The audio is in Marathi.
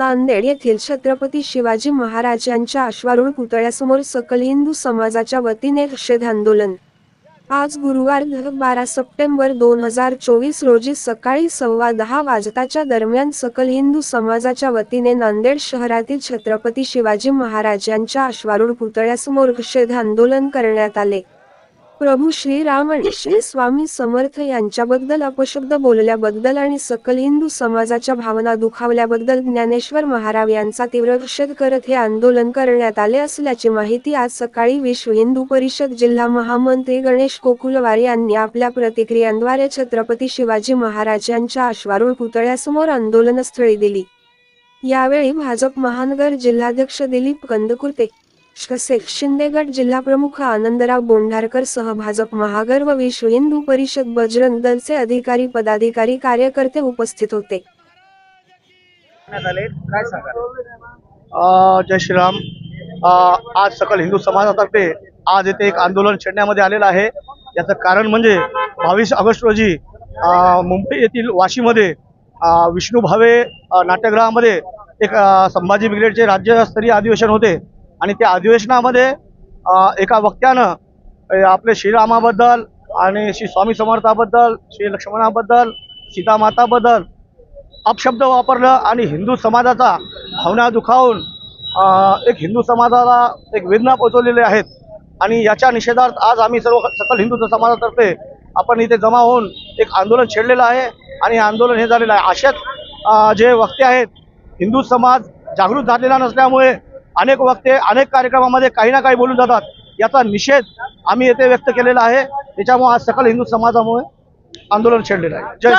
नांदेड येथील छत्रपती शिवाजी महाराजांच्या अश्वारूढ पुतळ्यासमोर सकल हिंदू समाजाच्या वतीने निषेध आंदोलन. आज गुरुवार बारा सप्टेंबर दोन हजार चोवीस रोजी सकाळी सव्वा दहा वाजताच्या दरम्यान सकल हिंदू समाजाच्या वतीने नांदेड शहरातील छत्रपती शिवाजी महाराजांच्या अश्वारूढ पुतळ्यासमोर निषेध आंदोलन करण्यात आले. प्रभू श्रीराम आणि श्री स्वामी समर्थ यांच्याबद्दल अपशब्द बोलल्याबद्दल आणि सकल हिंदू समाजाच्या भावना दुखावल्याबद्दल ज्ञानेश्वर महाराव यांचा तीव्र निषेध करत हे आंदोलन करण्यात आले असल्याची माहिती आज सकाळी विश्व हिंदू परिषद जिल्हा महामंत्री गणेश कोकुलवार यांनी आपल्या प्रतिक्रियांद्वारे छत्रपती शिवाजी महाराज यांच्या अश्वारूढ पुतळ्यासमोर आंदोलनस्थळी दिली. यावेळी भाजप महानगर जिल्हाध्यक्ष दिलीप कंदकुर्ते तसेच शिंदेगड जिल्हाप्रमुख आनंदराव बोंढारकर सह भाजप महागर व विश्व हिंदू परिषद बजरंग दलचे अधिकारी पदाधिकारी कार्यकर्ते उपस्थित होते. जय श्रीराम. अ, आज सकल हिंदू समाजातर्फे आज येथे एक आंदोलन छेडण्यामध्ये आलेलं आहे. याचं कारण म्हणजे बावीस ऑगस्ट रोजी मुंबई येथील वाशीमध्ये विष्णू भावे नाट्यगृहामध्ये एक संभाजी ब्रिगेडचे राज्यस्तरीय अधिवेशन होते. आणि त्या अधिवेशनामध्ये एका वक्त्यानं आपले श्रीरामाबद्दल आणि श्री स्वामी समर्थाबद्दल श्री लक्ष्मणाबद्दल सीतामाताबद्दल अपशब्द वापरलं आणि हिंदू समाजाचा भावना दुखावून एक हिंदू समाजाला एक वेदना पोचवलेले आहेत. आणि याच्या निषेधार्थ आज आम्ही सर्व सकल हिंदू समाजातर्फे आपण इथे जमा होऊन एक आंदोलन छेडलेलं आहे. आणि आंदोलन हे झालेलं आहे. अशाच जे वक्ते आहेत हिंदू समाज जागृत झालेला नसल्यामुळे अनेक वक्ते अनेक कार्यक्रमामध्ये काही ना काही बोलून जातात. याचा निषेध आम्ही येथे व्यक्त केलेला आहे. त्याच्यामुळे आज सकल हिंदू समाजामुळे आंदोलन छेडलेलं आहे. जय